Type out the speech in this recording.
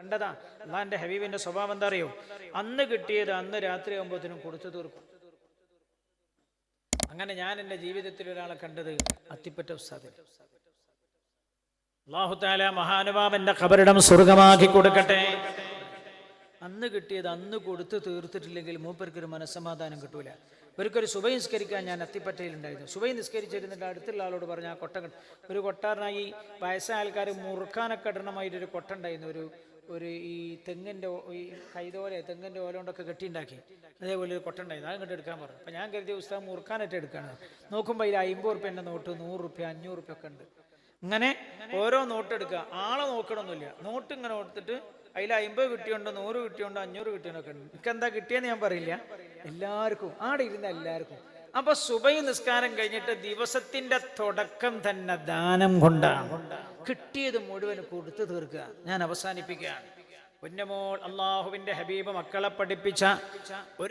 കണ്ടതാ. അള്ളാന്റെ ഹബീബിന്റെ സ്വഭാവം എന്താ അറിയോ അന്ന് കിട്ടിയത് അന്ന് രാത്രി ആകുമ്പോഴത്തേനും കൊടുത്തു തീർക്കും. അങ്ങനെ ഞാൻ എന്റെ ജീവിതത്തിൽ ഒരാളെ കണ്ടത് അത്തിപ്പറ്റ അള്ളാഹുത്താല മഹാനുഭാവന്റെ ഖബറിടം സ്വർഗമാക്കി കൊടുക്കട്ടെ. അന്ന് കിട്ടിയത് അന്ന് കൊടുത്ത് തീർത്തിട്ടില്ലെങ്കിൽ മൂപ്പർക്കൊരു മനസ്സമാധാനം കിട്ടൂല. ഇവർക്കൊരു സുബൈ നിസ്കരിക്കാൻ ഞാൻ അത്തിപ്പറ്റയിലുണ്ടായിരുന്നു സുബൈ നിസ്കരിച്ചിരുന്നിട്ട് അടുത്തുള്ള ആളോട് പറഞ്ഞു ആ കൊട്ട ഒരു കൊട്ടാറിനായി വയസ്സായ ആൾക്കാർ മുറുക്കാനൊക്കെ ഇടണമായിട്ടൊരു കൊട്ട ഉണ്ടായിരുന്നു. ഒരു ഒരു ഈ തെങ്ങിന്റെ ഈ കൈതോലെ തെങ്ങിന്റെ ഓല കൊണ്ടൊക്കെ കെട്ടിയുണ്ടാക്കി അതേപോലെ ഒരു കൊട്ട ഉണ്ടായിരുന്നു. അത് ഇങ്ങോട്ട് എടുക്കാൻ പറഞ്ഞു. അപ്പം ഞാൻ കരുതിയ പുസ്തകം മുറുക്കാനായിട്ട് എടുക്കുകയാണ് നോക്കുമ്പോൾ ഇതിൽ അമ്പത് റുപ്യന്റെ നോട്ട് നൂറ് റുപ്യ അഞ്ഞൂറ് റുപ്യ ഒക്കെ ഉണ്ട്. ഇങ്ങനെ ഓരോ നോട്ട് എടുക്കുക. ആളെ നോക്കണമൊന്നുമില്ല. നോട്ട് ഇങ്ങനെ കൊടുത്തിട്ട് അതിൽ അമ്പത് കിട്ടിയുണ്ടോ നൂറ് കിട്ടിയുണ്ടോ അഞ്ഞൂറ് കിട്ടിയുണ്ടൊക്കെ ഉണ്ട്. എനിക്ക് എന്താ കിട്ടിയെന്ന് ഞാൻ പറയില്ല. എല്ലാവർക്കും. ആടെ ഇരുന്ന എല്ലാവർക്കും. അപ്പൊ സുബൈ നിസ്കാരം കഴിഞ്ഞിട്ട് ദിവസത്തിന്റെ തുടക്കം തന്നെ ദാനം കൊണ്ടാണ്. കിട്ടിയത് മുഴുവൻ കൊടുത്തു തീർക്കുക. ഞാൻ അവസാനിപ്പിക്കുകയാണ്. പൊന്നമോൾ അള്ളാഹുവിന്റെ ഹബീബ് മക്കളെ പഠിപ്പിച്ച ഒരു